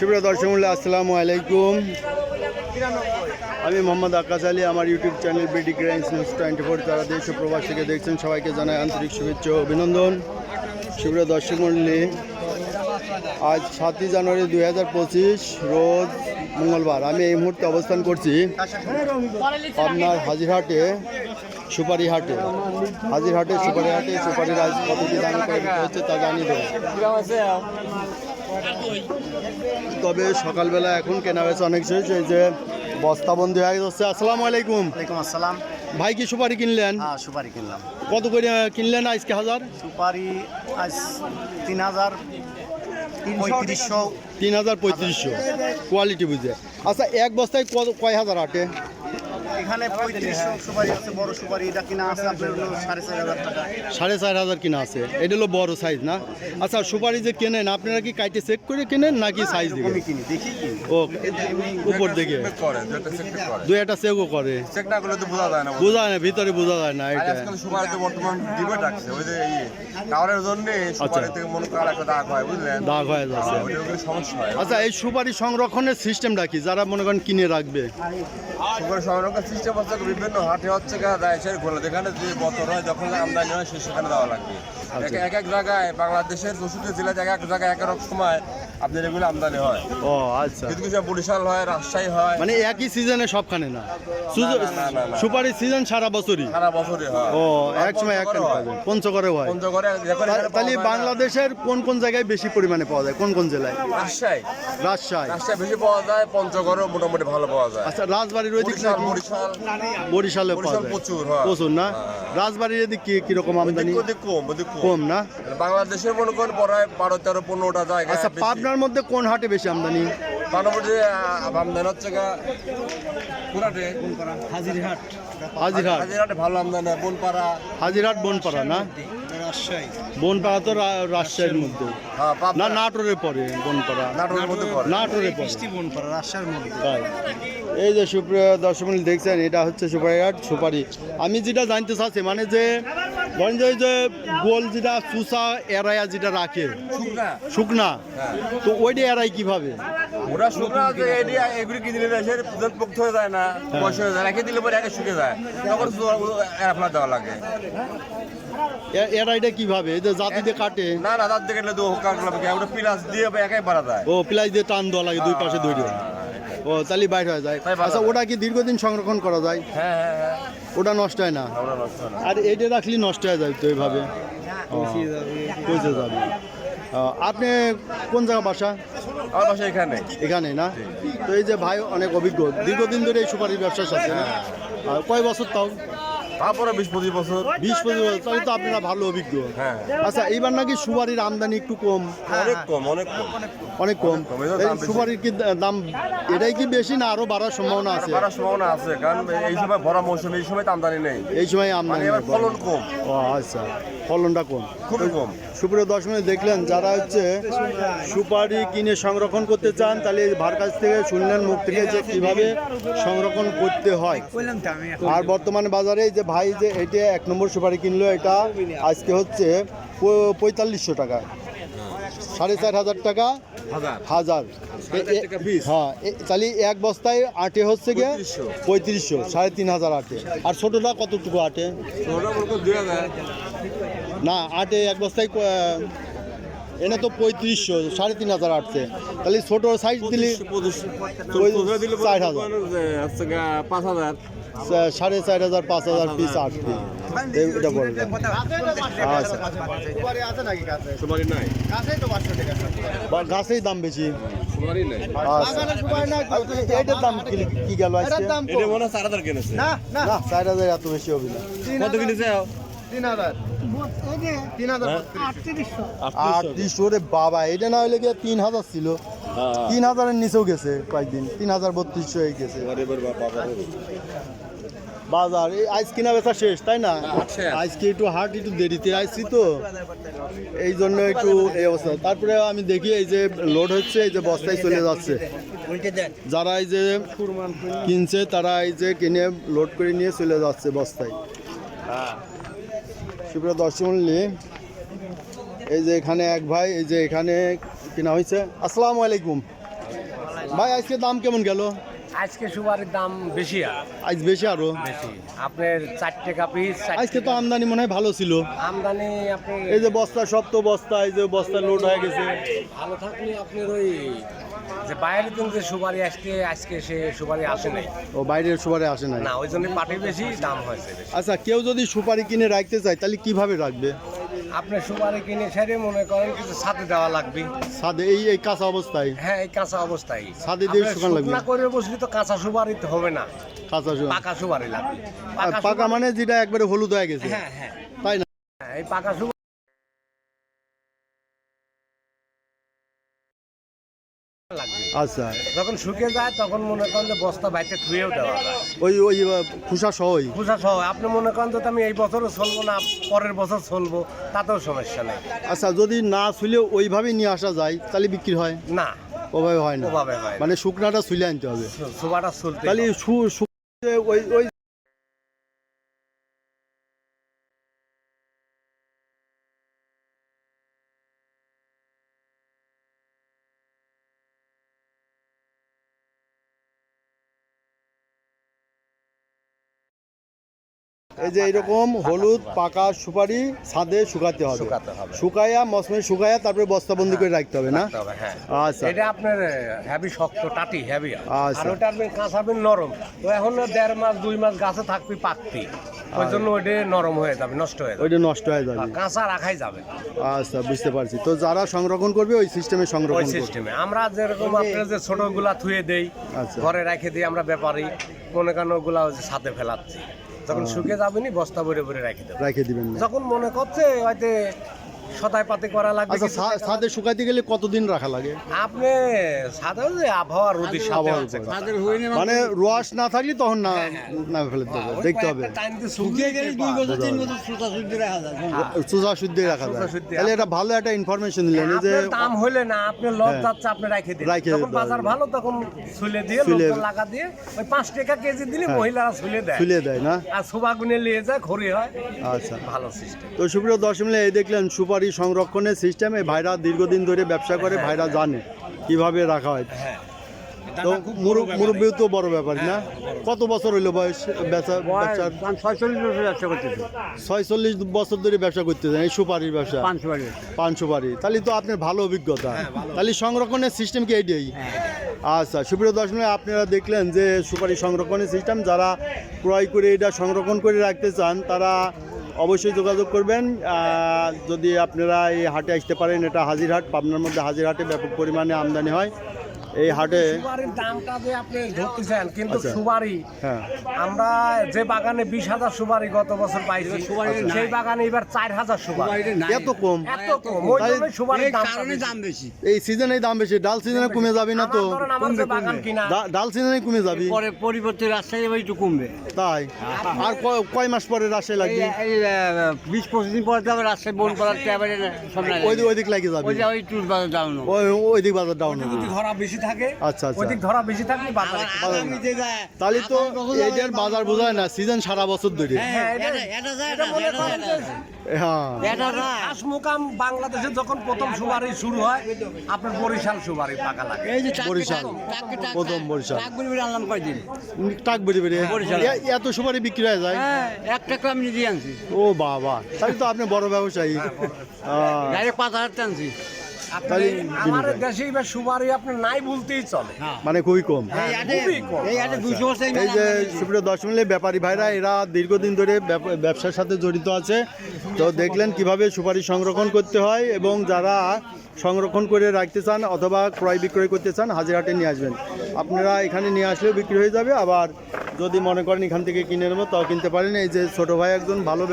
সুপ্রিয় দর্শক আসসালামু আলাইকুম। আমি মোহাম্মদ আকাশ আলী, আমার ইউটিউব চ্যানেল বিডি গ্রাইন্স নিউজ টোয়েন্টি ফোর তারা দেশ ও প্রবাস থেকে দেখছেন, সবাইকে জানাই আন্তরিক শুভেচ্ছা অভিনন্দন। সুপ্রিয় দর্শক মণ্ডলী আজ সাতই জানুয়ারি দুই হাজার পঁচিশ, রোজ মঙ্গলবার। আমি এই মুহূর্তে অবস্থান করছি আপনার হাজিরহাটে সুপারি হাটে হাজিরহাটে সুপারি হাটে সুপারির আজ কত দাম করে হচ্ছে তা জানিয়ে দেবো। তবে সকালবেলা এখন কেনা বেচা অনেক শেষ এই যে বস্তাবন্দি হয়ে যাচ্ছে। আসসালামু আলাইকুম। ওয়ালাইকুম আসসালাম। ভাই কি সুপারি কিনলেন? হ্যাঁ সুপারি কিনলাম। কত করে কিনলেন আজকে হাজার? সুপারি আজ তিন হাজার পঁয়ত্রিশশো। তিন হাজার পঁয়ত্রিশশো। কোয়ালিটি বুঝে। আচ্ছা এক বস্তায় কয় হাজার আটে? এখানে পঁয়ত্রিশশো সুপারি আছে বড় সুপারি এটা কিনা আছে আপনার হলো সাড়ে চার হাজার টাকা। সাড়ে চার হাজার কিনা আছে। এটা হলো বড় সাইজ না? আচ্ছা সুপারি যে কেনেন আপনারা কি কাইটে চেক করে কেনেন নাকি সাইজ কিনি দেখি ও উপর দিকে। দুই একটা চেকও করে। চেক না করলে তো বোঝা যায় না। বোঝা যায় না ভিতরে বোঝা যায় না এটা। আজকাল সুপারিতে বর্তমান ডিবেট রাখছে ওই যে এই জন্য সুপারি থেকে মনে করা একটা দাগ হয় বুঝলেন? দাগ হয়ে যাচ্ছে। সমস্যা হয়। আচ্ছা এই সুপারি সংরক্ষণের সিস্টেমটা কি? যারা মনে করেন কিনে রাখবে। সুপারি সংরক্ষণ সিস্টেম বছর বিভিন্ন হাটে হচ্ছে দেশের ঘোলা যেখানে যে বছর হয়, যখন আমদানি হয়, সে সেখানে দেওয়া লাগবে এক এক জায়গায়, বাংলাদেশের চৌষট্টি জেলায় এক এক জায়গায় এক এক সময় আপনার এগুলো আমদানি হয়। ও আচ্ছা। কিছু কিছু বরিশাল হয় রাজশাহী হয়। মানে একই সিজনে সবখানে না। সুপারি সিজন সারা বছরই? সারা বছরই হয়। ও এক সময় এক পঞ্চগড়ে হয়। পঞ্চগড়ে তাহলে বাংলাদেশের কোন কোন জায়গায় বেশি পরিমাণে পাওয়া যায়? কোন কোন জেলায়? রাজশাহী। রাজশাহী। রাজশাহী বেশি পাওয়া যায় পঞ্চগড়ও মোটামুটি ভালো পাওয়া যায়। আচ্ছা রাজবাড়ির ওই দিক বরিশাল বরিশাল। বরিশালে পাওয়া যায়। প্রচুর, হ্যাঁ। প্রচুর না? হ্যাঁ। রাজবাড়ির এদিক কি কীরকম আমদানি? কম কম। না? বাংলাদেশের মনে করেন প্রায় বারো তেরো পনেরোটা জায়গা আচ্ছা পাবনার মধ্যে কোন হাটে বেশি আমদানি? হচ্ছে কোনাটে হাজিরহাট। হাজিরহাট। হাজিরাটে ভালো আমদানি বনপাড়া। হাজিরহাট বনপাড়া না? রাজশাহী। বনপাড়া তো রাজশাহীর মধ্যে। হ্যাঁ না পাবনা নাটোরে পরে বনপাড়া। নাটোরের মধ্যে পড়ে। নাটোরে পরে বনপাড়া রাজশাহীর মধ্যে। এই যে সুপ্রিয় দর্শক দেখছেন এটা হচ্ছে সুপারিহাট সুপারি। আমি যেটা জানতে চাচ্ছি মানে যে ধরেন যে যে গোল যেটা চুষা এড়াইয়া যেটা রাখে শুকনা। হ্যাঁ। তো ওইটা এড়াই কীভাবে? ওরা শুকনা আছে এডিয়া এগুলি কিনে নিলে সে দুধ পোক্ত হয়ে যায় না বয়স হয়ে যায় রেখে দিলে পরে একে শুকে যায়। তখন এফলা দেওয়া লাগে। এ- এড়াইটা কীভাবে? এই যে জাতিতে কাটে। না না তার দিকে তো কাটলা ওটা পিলাস দিয়ে একাই বাড়া যায় ও প্লাই দিয়ে টান দেওয়া লাগে দুই পাশে ধরে ও তাহলে বাইর হয়ে যায়। আচ্ছা ওটা কি দীর্ঘদিন সংরক্ষণ করা যায়? হ্যাঁ হ্যাঁ হ্যাঁ। ওটা নষ্ট হয় না? হয় আর এটা রাখলে নষ্ট হয়ে যায় তো এইভাবে? ও, পচে যাবে। আপনি কোন জায়গা বাসা? আমার বাসা এখানে। এখানে না? তো এই যে ভাই অনেক অভিজ্ঞ। দীর্ঘদিন ধরে এই সুপারির ব্যবসার সাথে কয় বছর তাও? তারপরে বিশ পঁচিশ বছর। বিশ পঁচিশ বছর তাহলে তো আপনারা ভালো অভিজ্ঞ। হ্যাঁ। আচ্ছা এইবার নাকি সুপারির আমদানি একটু কম? অনেক কম অনেক কম। অনেক কম এই সুপারির কি দাম এটাই কি বেশি না আরও বাড়ার সম্ভাবনা আছে? বাড়ার সম্ভাবনা আছে কারণ এই সময় ভরা মৌসুমে এই সময় তো আমদানি নেই। এই সময় মানে আমদানি ফলন কম। ও আচ্ছা ফলনটা কম। খুবই কম। সুপ্রিয় দর্শনে দেখলেন যারা হচ্ছে সুপারি কিনে সংরক্ষণ করতে চান তাহলে ভার কাছ থেকে শুনলেন মুখ থেকে যে কীভাবে সংরক্ষণ করতে হয়। আর বর্তমানে বাজারে যে ভাই যে এটা এক নম্বর সুপারি কিনলো এটা আজকে হচ্ছে পঁয়তাল্লিশশো টাকা। সাড়ে চার হাজার টাকা। হাজার? হ্যাঁ তাহলে এক বস্তায় আটে হচ্ছে গিয়ে পঁয়ত্রিশশো। সাড়ে তিন হাজার আটে। আর ছোটোটা কতটুকু আটে? না আটে এক বস্তায় এনে তো পঁয়ত্রিশশো সাড়ে তিন হাজার আটছে তাহলে ছোট সাইজ দিলি চার হাজার। পাঁচ হাজার। সাড়ে চার হাজার পাঁচ হাজার পিস আটটি এটা বলবেন আচ্ছা। গাছেই দাম বেশি। আচ্ছা। এটার দাম কি কি গেল মনে হয় চার হাজার হাজার এত বেশি হবে না। কত কিনেছে? আটত্রিশ ওরে বাবা এটা না হলে গিয়ে তিন হাজার ছিল। তিন হাজারের নিচেও গেছে কয়েকদিন। তিন হাজার বত্রিশশো হয়ে গেছে। বাজার এই আইস কিনা বেচা শেষ তাই না। আজকে একটু হাট একটু দেরিতে আসছি তো? এই জন্য একটু এই অবস্থা। তারপরে আমি দেখি এই যে লোড হচ্ছে এই যে বস্তায় চলে যাচ্ছে। যারা এই যে কিনছে তারা এই যে কিনে লোড করে নিয়ে চলে যাচ্ছে বস্তায়। সুপ্রিয় দর্শক এই যে এখানে এক ভাই এই যে এখানে কিনা হয়েছে আসসালামু আলাইকুম। ভাই আজকে দাম কেমন গেল? আজকে সুপারির দাম বেশি আজ বেশি আরও? বেশি। আপনার চার টাকা পিস আজকে তো আমদানি মনে হয় ভালো ছিল। আমদানি আপনি এই যে বস্তা সব তো বস্তা এই যে বস্তা লোড হয়ে গেছে। ভালো থাকলে আপনার ওই যে বাইরে দিন যে সুপারি আজকে আজকে সে সুপারি আসে নাই। ও বাইরের সুপারে আসে নাই? না ওই জন্য পাটি বেশি দাম হয়েছে বেশি। আচ্ছা কেউ যদি সুপারি কিনে রাখতে চায় তাহলে কীভাবে রাখবে? আপনি সুপারি কিনে সেরে মনে করেন কিছু সাথে দেওয়া লাগবে। সাদে এই এই কাঁচা অবস্থায়? হ্যাঁ এই কাঁচা অবস্থায়। ছাদে দিয়ে আপনার শুকান লাগবে? শুকনা করে বসলে তো কাঁচা সুপারি তো হবে না। কাঁচা সু- পাকা সুপারি লাগবে। আর পাকা সুপারি- মানে যেটা একবারে হলুদ হয়ে গেছে। হ্যাঁ হ্যাঁ। তাই না? হ্যাঁ, এই পাকা সুপারি আচ্ছা। যখন শুকিয়ে যায় তখন মনে করেন যে বস্তা বাইতে ধুয়েও দেওয়া যায়। ওই ওই খোসা সহই? খোসা সহ। আপনি মনে করেন যদি আমি এই বছরও চলবো না পরের বছর চলবো তাতেও সমস্যা নেই। আচ্ছা যদি না ছুলে ওইভাবে নিয়ে আসা যায় তাহলে বিক্রি হয়? না। ওভাবে হয় না। ওভাবে হয় মানে শুকনাটা ছুলে আনতে হবে। সুবাটা চলতে তাহলে ওই ওই এই যে এরকম হলুদ পাকা সুপারি ছাদে শুকাতে হবে। শুকাতে হবে। শুকায়া মসমে শুকায়া তারপরে বস্তাবন্দি করে রাখতে হবে না? হ্যাঁ। আচ্ছা। এটা আপনার হেভি শক্ত টাটি হেভি আচ্ছা। আর ওটা আপনি কাঁচাবেন নরম। তো এখন দেড় মাস দুই মাস গাছে থাকবি পাকতি। ওই জন্য ওইটা নরম হয়ে যাবে নষ্ট হয়ে যাবে। ওইটা নষ্ট হয়ে যাবে। কাঁচা রাখাই যাবে। আচ্ছা বুঝতে পারছি। তো যারা সংরক্ষণ করবে ওই সিস্টেমে ওই সংরক্ষণ করবে। সিস্টেমে আমরা যেরকম আপনার যে ছোটগুলা থুয়ে দেই আচ্ছা। ঘরে রেখে দিই আমরা ব্যাপারী মনে করেন ওগুলা ছাদে ফেলাচ্ছি। যখন শুকিয়ে যাবেনি বস্তা ভরে ভরে রেখে দেবেন রেখে দিবেন যখন মনে করছে হয়তো সদাই পাতি করা লাগবে আচ্ছা ছাদে শুকাতে গেলে কতদিন রাখা লাগে? আপনি যে আবহাওয়া রোদির সাথে। মানে রোয়াশ না থাকলে তখন না না ফেলে দিতে হবে ওই দেখতে হবে। কয়েকটা শুকিয়ে গেলে দুই বছর তিন বছর চুজা শুদ্ধি রাখা যায়। শুদ্ধি। তাহলে এটা ভালো একটা ইনফরমেশন দিলেন যে আপনার দাম হইলে না আপনি লস যাচ্ছে আপনি রাখে দিন। যখন বাজার ভালো তখন ছুলে দিয়ে ছুলে- লোকজন লাগা দিয়ে ওই পাঁচ টাকা কেজি দিলে মহিলারা ছুলে দেয়। তুলে দেয় না? আর সোবা গুনে নিয়ে যায় খড়ি হয়। আচ্ছা। ভালো সিস্টেম তো সুপ্রিয় দর্শক মিলে এই দেখলেন সুপারি সংরক্ষণের সিস্টেম ভাইরা দীর্ঘদিন ধরে ব্যবসা করে ভাইরা জানে কীভাবে রাখা হয়। হ্যাঁ। তো মুরব্বীও তো বড় ব্যাপার না? কত বছর হইল বয়স বেচা ছয়চল্লিশ বছর ব্যবসা করতেছে। ছয়চল্লিশ বছর ধরে ব্যবসা করতেছেন এই সুপারির ব্যবসা? পান সুপারি। তাহলে তো আপনার ভালো অভিজ্ঞতা। তাহলে সংরক্ষণের সিস্টেম কি এইটাই? আচ্ছা সুপ্রিয় দর্শক আপনারা দেখলেন যে সুপারি সংরক্ষণের সিস্টেম যারা ক্রয় করে এটা সংরক্ষণ করে রাখতে চান তারা অবশ্যই যোগাযোগ করবেন। যদি আপনারা এই হাটে আসতে পারেন, এটা হাজিরহাট, পাবনার মধ্যে হাজিরহাটে ব্যাপক পরিমাণে আমদানি হয়। এই হাটে সুপারির দামটা যে আপনি ধরতেছেন কিন্তু আচ্ছা। সুপারি হ্যাঁ। আমরা যে বাগানে বিশ হাজার সুপারি গত বছর পাইছি সেই বাগানে এবার চার হাজার সুপারি। এত কম? এত কম ওই তাই- জন্যই সুপারির দাম কারণে দাম বেশি। এই সিজনে দাম বেশি ডাল সিজনে কমে যাবে না তো? ডাল সিজনে কমে যাবে। পরে পরিবর্তে রাস্তায় এবার একটু কমবে। তাই? আর কয়- কয় মাস পরে এই লাগবে? এই, বিশ পঁচিশ দিন পরে তো আবার রাস্তায় বন করার ওই দিক ওই দিক লাগে যাবে। ওই যে ওই টুল বাজার ডাউন ওই ওই দিক বাজার ডাউন হবে বেশি থাকে আচ্ছা, আচ্ছা। ধরা বেশি বাজারে। তাহলে তো বাজার বোঝায় না সিজন সারা বছর ধরে। হ্যাঁ, এটা- এটা করেন যে হ্যাঁ। আস মুকাম বাংলাদেশে যখন প্রথম সুবারি শুরু হয় আপনার বরিশাল সুবারি পাকা লাগে। এই যে বরিশাল। প্রথম বরিশাল। আনলাম কয়দিন? টাক বেড়ে বেড়ে এত সুপারি বিক্রি হয়ে যায়? হ্যাঁ একটা টাকা আমি নিজে আনছি। ও বাবা তাহলে তো আপনি বড় ব্যবসায়ী। আহ, ডাইরেক্ট পাঁচ হাজার আনছি। তাহলে আমার দেশে এবার সুবারি আপনি নাই বলতেই চলে। মানে খুবই কম। খুবই কম। এই আটে দুশো বছর এই যে সুপ্রিয় দর্শক মিলে ব্যাপারী ভাইরা এরা দীর্ঘদিন ধরে ব্যবসার সাথে জড়িত আছে। তো দেখলেন কীভাবে সুপারি সংরক্ষণ করতে হয় এবং যারা সংরক্ষণ করে রাখতে চান অথবা ক্রয় বিক্রয় করতে চান হাজিরহাটে নিয়ে আসবেন। আপনারা এখানে নিয়ে আসলেও বিক্রি হয়ে যাবে। আবার যদি মনে করেন এখান থেকে কিনে নেব তাও কিনতে পারেন। এই যে ছোট ভাই একজন ভালো